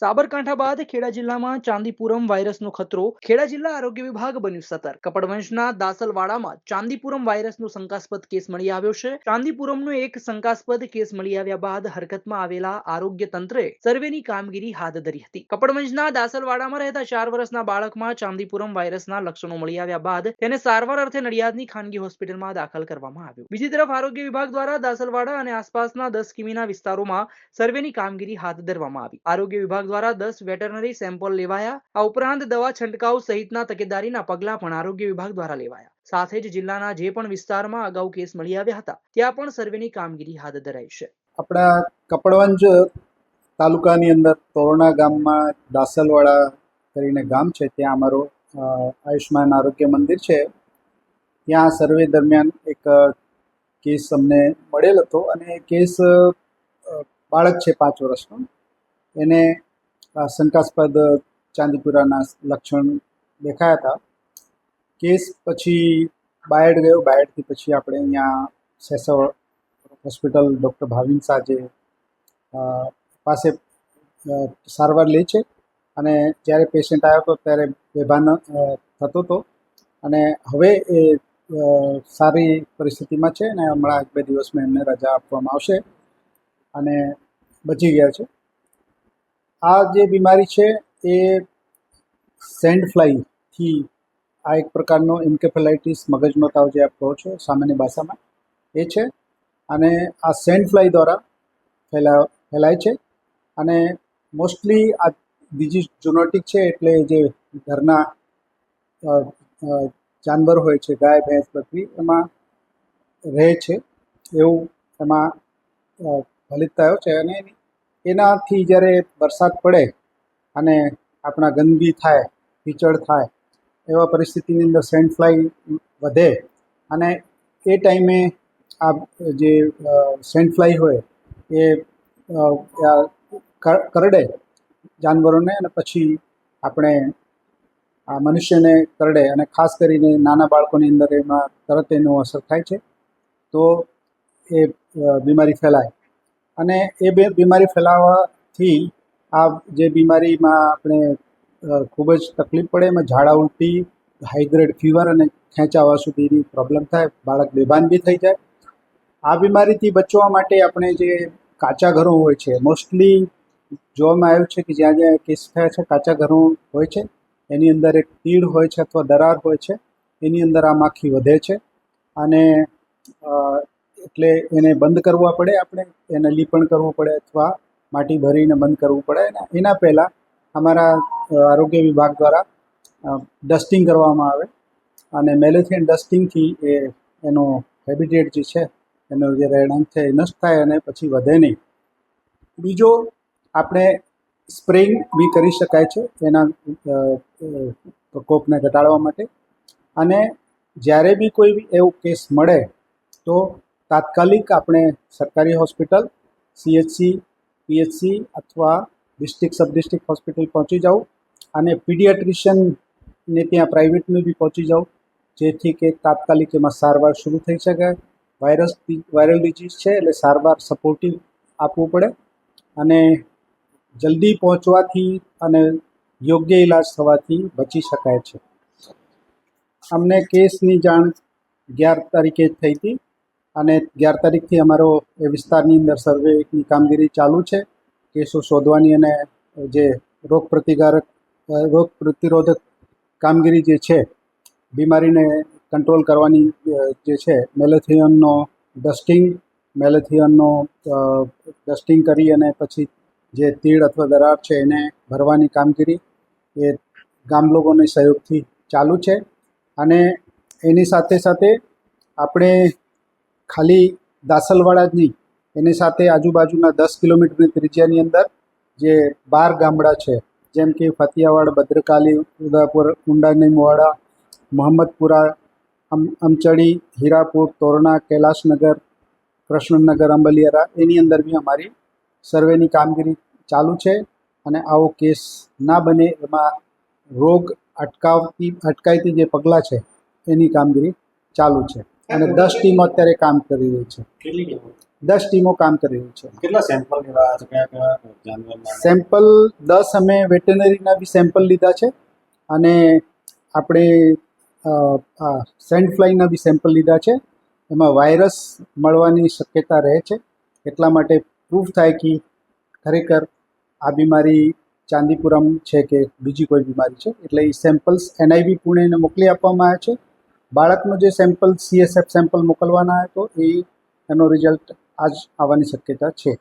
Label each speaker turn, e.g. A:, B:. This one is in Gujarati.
A: સાબરકાંઠા બાદ ખેડા જિલ્લામાં ચાંદીપુરમ વાયરસનો ખતરો ખેડા જિલ્લા આરોગ્ય વિભાગ બન્યું સતર્ક. કપડવંશના દાસલવાડામાં ચાંદીપુરમ વાયરસનો શંકાસ્પદ કેસ મળી આવ્યો છે. ચાંદીપુરમનો એક શંકાસ્પદ કેસ મળી આવ્યા બાદ હરકતમાં આવેલા આરોગ્ય તંત્રે સર્વેની કામગીરી હાથ ધરી હતી. કપડવંશના દાસલવાડામાં રહેતા ચાર વર્ષના બાળકમાં ચાંદીપુરમ વાયરસના લક્ષણો મળી આવ્યા બાદ તેને સારવાર અર્થે નડિયાદની ખાનગી હોસ્પિટલમાં દાખલ કરવામાં આવ્યો. બીજી તરફ આરોગ્ય વિભાગ દ્વારા દાસલવાડા અને આસપાસના દસ કિમીના વિસ્તારોમાં સર્વેની કામગીરી હાથ ધરવામાં આવી. આરોગ્ય વિભાગ દ્વારા દસ વેટરનરી સેમ્પલ લેવાયા. આ ઉપરાંત દવા છંટકાવ સહિતના તકેદારીના પગલાં પણ આરોગ્ય વિભાગ દ્વારા લેવાયા. સાથે જ જિલ્લાના જે પણ વિસ્તારમાં અગાઉ કેસ મળી આવ્યા હતા, ત્યાં પણ સર્વેની કામગીરી હાથ ધરાઈ છે.
B: આપણા કપડવંજ તાલુકાની અંદર તોરણા ગામમાં દાસલવાડા કરીને ગામ છે, ત્યાં અમારો આયુષ્માન આરોગ્ય મંદિર છે. ત્યાં સર્વે દરમિયાન એક કેસ અમને મળેલ હતો અને એ કેસ બાળક છે પાંચ વર્ષનો. એને શંકાસ્પદ ચાંદીપુરાના લક્ષણ દેખાયા હતા. કેસ પછી બાયડ ગયો. બાયડથી પછી આપણે અહીંયા સેસવ હોસ્પિટલ ડૉક્ટર ભાવિન સાજે પાસે સારવાર લે છે. અને જ્યારે પેશન્ટ આવ્યો હતો ત્યારે બેભાન થતો હતો. અને હવે એ સારી પરિસ્થિતિમાં છે અને હમણાં એક બે દિવસમાં એમને રજા આપવામાં આવશે. અને બચી ગયા છે. આ જે બીમારી છે એ સેન્ડ ફ્લાયથી આ એક પ્રકારનો ઇન્કેફેલાઇટિસ મગજનો તાવ જે આપ કહો છો, સામાન્ય ભાષામાં, એ છે. અને આ સેન્ડ ફ્લાય દ્વારા ફેલા, ફેલાય છે. અને મોસ્ટલી આ ડિઝીઝ ઝુનોટિક છે એટલે જે ઘરના જાનવર હોય છે, ગાય, ભેંસ, બકરી, એમાં રહે છે. એવું એમાં ફલિત થયો છે અને એનાથી જ્યારે વરસાદ પડે અને આપણા ગંદકી થાય, કીચડ થાય, એવા પરિસ્થિતિની અંદર સેન્ડ ફ્લાય વધે અને એ ટાઈમે આ જે સેન્ડ ફ્લાય હોય એ કરડે જાનવરોને અને પછી આપણે આ મનુષ્યને કરડે અને ખાસ કરીને નાના બાળકોની અંદર એમાં તરત એનો અસર થાય છે. તો એ બીમારી ફેલાય. અને એ બે બીમારી ફેલાવાથી આ જે બીમારીમાં આપણે ખૂબ જ તકલીફ પડે, એમાં ઝાડા ઉલટી હાઈગ્રેડ ફીવર અને ખેંચાવા સુધીની પ્રોબ્લેમ થાય, બાળક બેભાન બી થઈ જાય. આ બીમારીથી બચવા માટે આપણે જે કાચા ઘરો હોય છે મોસ્ટલી જોવામાં આવ્યું છે કે જ્યાં જ્યાં કેસ થયા છે, કાચા ઘરો હોય છે, એની અંદર એક તીડ હોય છે અથવા દરાર હોય છે, એની અંદર આ માખી વધે છે. અને એટલે એને બંધ કરવા પડે, આપણે એને લીપણ કરવું પડે અથવા માટી ભરીને બંધ કરવું પડે. અને એના પહેલાં અમારા આરોગ્ય વિભાગ દ્વારા ડસ્ટિંગ કરવામાં આવે. અને મેલેથિયન ડસ્ટિંગથી એ, એનો હેબિટેટ જે છે, એનો જે રહેણાંક છે એ નષ્ટ થાય અને પછી વધે નહીં. બીજો આપણે સ્પ્રેઇંગ બી કરી શકાય છે, એના પ્રકોપને ઘટાડવા માટે. અને જ્યારે બી કોઈ એવો કેસ મળે, તો તાત્કાલિક આપણે સરકારી હોસ્પિટલ સીએચસી પીએચસી અથવા ડિસ્ટ્રિક્ટ સબ ડિસ્ટ્રિક્ટ હોસ્પિટલ પહોંચી જાઉં અને પીડિયાટ્રિશિયનને ત્યાં પ્રાઇવેટમાં બી પહોંચી જાઉં, જેથી કે તાત્કાલિક એમાં સારવાર શરૂ થઈ શકે. વાયરસ વાયરલ ડિઝીઝ છે એટલે સારવાર સપોર્ટિવ આપવું પડે અને જલ્દી પહોંચવાથી અને યોગ્ય ઈલાજ થવાથી બચી શકાય છે. અમને કેસની જાણ અગિયાર તારીખે થઈ હતી. અને અગિયાર તારીખથી અમારો એ વિસ્તારની અંદર સર્વેની કામગીરી ચાલુ છે. કેસો શોધવાની અને જે રોગ પ્રતિકારક રોગ પ્રતિરોધક કામગીરી જે છે, બીમારીને કંટ્રોલ કરવાની જે છે, મેલેથિયનનો ડસ્ટિંગ મેલેથિયનનો ડસ્ટિંગ કરી અને પછી જે તીડ અથવા દરાર છે એને ભરવાની કામગીરી એ ગામ લોકોના સહયોગથી ચાલુ છે. અને એની સાથે સાથે આપણે ખાલી દાસલવાડા જ નહીં, એની સાથે આજુબાજુના દસ કિલોમીટરની ત્રિજ્યાની અંદર જે બાર ગામડા છે, જેમ કે ફતિયાવાડ, ભદ્રકાલી ઉદાપુર કુંડાની મોવાડા મોહમ્મદપુરા, અમ, અમચડી, હીરાપુર, તોરણા, કૈલાસનગર, કૃષ્ણનગર, અંબલિયારા, એની અંદર બી અમારી સર્વેની કામગીરી ચાલુ છે અને આવો કેસ ના બને એમાં રોગ અટકાવતી, અટકાયતી જે પગલાં છે, એની કામગીરી ચાલુ છે. અને દસ ટીમો અત્યારે કામ કરી રહી છે. દસ ટીમો કામ કરી રહી છે.
C: કેટલા
B: સેમ્પલ દસ અમે વેટનરીના બી સેમ્પલ લીધા છે. અને આપણે સેન્ડ ફ્લાયના બી સેમ્પલ લીધા છે. એમાં વાયરસ મળવાની શક્યતા રહે છે. એટલા માટે પ્રૂફ થાય કે ખરેખર આ બીમારી ચાંદીપુરમ છે કે બીજી કોઈ બીમારી છે. એટલે એ સેમ્પલ્સ એનઆઈવી પુણેને મોકલી આપવામાં આવ્યા છે. બાળકનો જે સેમ્પલ સીએસએફ સેમ્પલ મોકલવાના હતો એ એનો રિઝલ્ટ આજ આવવાની શક્યતા છે.